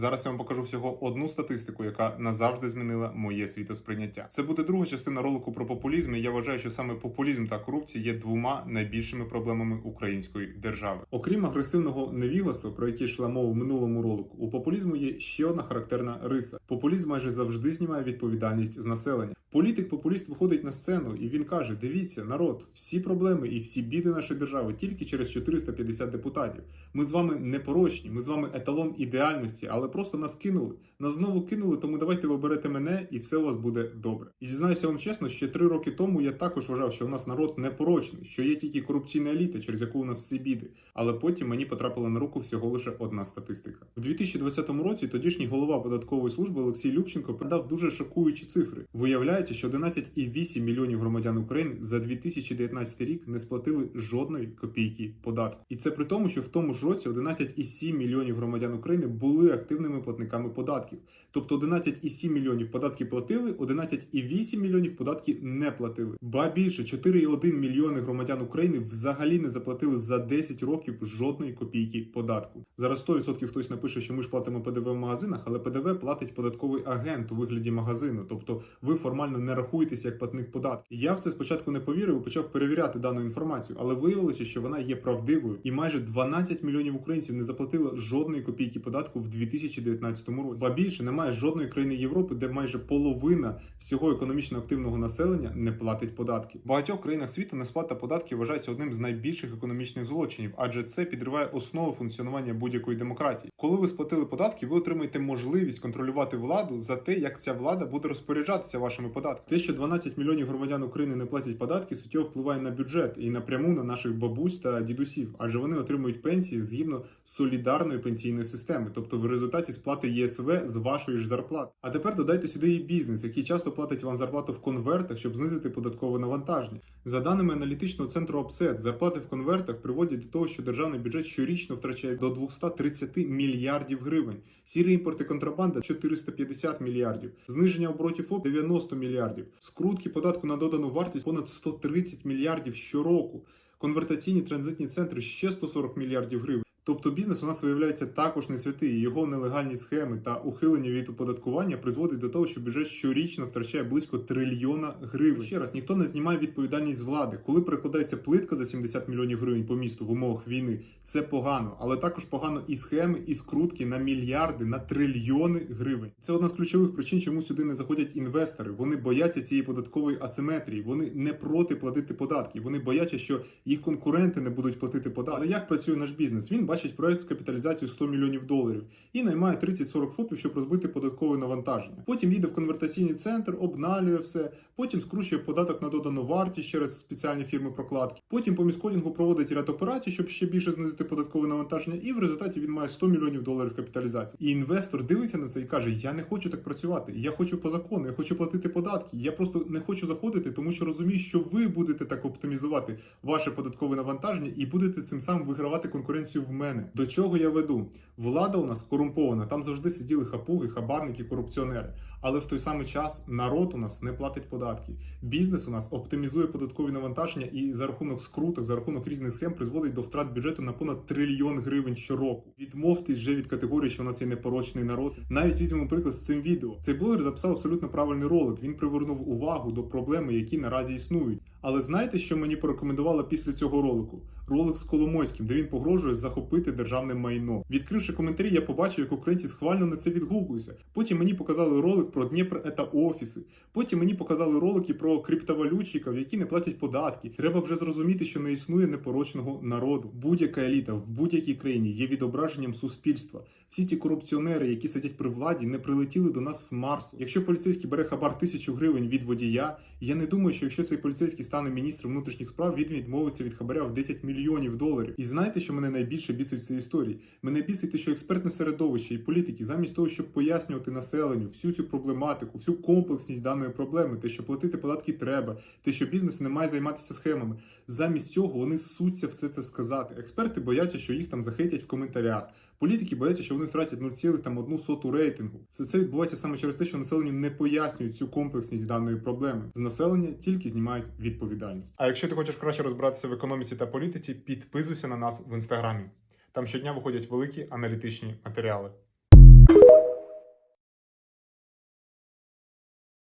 Зараз я вам покажу всього одну статистику, яка назавжди змінила моє світосприйняття. Це буде друга частина ролику про популізм. і Я вважаю, що саме популізм та корупція є двома найбільшими проблемами української держави. Окрім агресивного невігластва, про яке йшла мова в минулому ролику, у популізму є ще одна характерна риса. Популізм майже завжди знімає відповідальність з населення. Політик-популіст виходить на сцену і він каже: Дивіться, народ, всі проблеми і всі біди нашої держави тільки через 450 депутатів. Ми з вами непорочні, ми з вами еталон ідеальності, але просто нас кинули. Нас знову кинули, тому давайте ви оберете мене, і все у вас буде добре. І зізнаюся вам чесно, ще три роки тому я також вважав, що у нас народ непорочний, що є тільки корупційна еліта, через яку у нас всі біди. Але потім мені потрапила на руку всього лише одна статистика. У 2020 році тодішній голова податкової служби Олексій Любченко подав дуже шокуючі цифри. Виявляється, що 11,8 мільйонів громадян України за 2019 рік не сплатили жодної копійки податку. І це при тому, що в тому ж році 11,7 мільйонів громадян України були активними платниками податків. Тобто 11,7 мільйонів податки платили, 11,8 мільйонів податки не платили. Ба більше 4,1 мільйони громадян України взагалі не заплатили за 10 років жодної копійки податку. Зараз 100% хтось напише, що ми ж платимо ПДВ в магазинах, але ПДВ платить податковий агент у вигляді магазину. Тобто ви формально не рахуєтеся як платник податків. Я в це спочатку не повірив і почав перевіряти дану інформацію, але виявилося, що вона є правдивою, і майже 12 мільйонів українців не заплатили жодної копійки податку в 2019 році. Ба більше немає жодної країни Європи, де майже половина всього економічно активного населення не платить податки. В багатьох країнах світу несплата податків вважається одним з найбільших економічних злочинів, адже це підриває основу функціонування будь-якої демократії. Коли ви сплатили податки, ви отримаєте можливість контролювати владу за те, як ця влада буде розпоряджатися вашими податками. Те, що 12 мільйонів громадян України не платять податки, суттєво впливає на бюджет і напряму на наших бабусь та дідусів, адже вони отримують пенсії згідно солідарної пенсійної системи, тобто в результаті сплати ЄСВ з вашої ж зарплати. А тепер додайте сюди і бізнес, який часто платить вам зарплату в конвертах, щоб знизити податкове навантаження. За даними аналітичного центру ОПСЕТ, зарплати в конвертах приводять до того, що державний бюджет щорічно втрачає до 230 мільярдів гривень. Сірий імпорт і контрабанда 450 мільярдів, зниження оборотів ФОП 90 мільярдів, скрутки податку на додану вартість понад 130 мільярдів щороку. Конвертаційні транзитні центри ще 140 мільярдів гривень. Тобто бізнес у нас виявляється також не святий. Його нелегальні схеми та ухилення від оподаткування призводить до того, що бюджет щорічно втрачає близько трильйона гривень. Ще раз ніхто не знімає відповідальність з влади. Коли перекладається плитка за 70 мільйонів гривень по місту в умовах війни, це погано, але також погано і схеми, і скрутки на мільярди, на трильйони гривень. Це одна з ключових причин, чому сюди не заходять інвестори. Вони бояться цієї податкової асиметрії. Вони не проти платити податки. Вони бояться, що їх конкуренти не будуть платити податки. Але як працює наш бізнес? Він бачить проект з капіталізацією 100 мільйонів доларів і наймає 30-40 ФОПів, щоб розбити податкове навантаження. Потім їде в конвертаційний центр, обналює все, потім скручує податок на додану вартість через спеціальні фірми прокладки. Потім по міскодінгу проводить ряд операцій, щоб ще більше знизити податкове навантаження, і в результаті він має 100 мільйонів доларів капіталізації. І інвестор дивиться на це і каже: Я не хочу так працювати, я хочу по закону, я хочу платити податки. Я просто не хочу заходити, тому що розумію, що ви будете так оптимізувати ваше податкове навантаження і будете цим самим вигравати конкуренцію в мене. До чого я веду? Влада у нас корумпована, там завжди сиділи хапуги, хабарники, корупціонери. Але в той самий час народ у нас не платить податки. Бізнес у нас оптимізує податкові навантаження і за рахунок скруток, за рахунок різних схем призводить до втрат бюджету на понад трильйон гривень щороку. Відмовтесь вже від категорії, що у нас є непорочний народ. Навіть візьмемо приклад з цим відео. Цей блогер записав абсолютно правильний ролик. Він привернув увагу до проблеми, які наразі існують. Але знаєте, що мені порекомендували після цього ролику? Ролик з Коломойським, де він погрожує захопити державне майно. Відкривши коментарі, я побачив, як українці схвально на це відгукуються. Потім мені показали ролик про Дніпр ета офіси. Потім мені показали ролики про криптовалютчиків, які не платять податки. Треба вже зрозуміти, що не існує непорочного народу. Будь-яка еліта в будь-якій країні є відображенням суспільства. Всі ці корупціонери, які сидять при владі, не прилетіли до нас з Марсу. Якщо поліцейський бере хабар тисячу гривень від водія, я не думаю, що якщо цей поліцейський стане міністром внутрішніх справ, він відмовиться від хабаря в 10 мільйонів доларів. І знаєте, що мене найбільше бісить в цій історії? Мене бісить що експертне середовище і політики, замість того, щоб пояснювати населенню всю цю проблематику, всю комплексність даної проблеми, те, що платити податки треба, те, що бізнес не має займатися схемами. Замість цього вони суться все це сказати. Експерти бояться, що їх там захейтять в коментарях. Політики бояться, що вони втратять 0,1 рейтингу. Все це відбувається саме через те, що населенню не пояснюють цю комплексність даної проблеми. З населення тільки знімають відповідальність. А якщо ти хочеш краще розбиратися в економіці та політиці, підписуйся на нас в інстаграмі. Там щодня виходять великі аналітичні матеріали.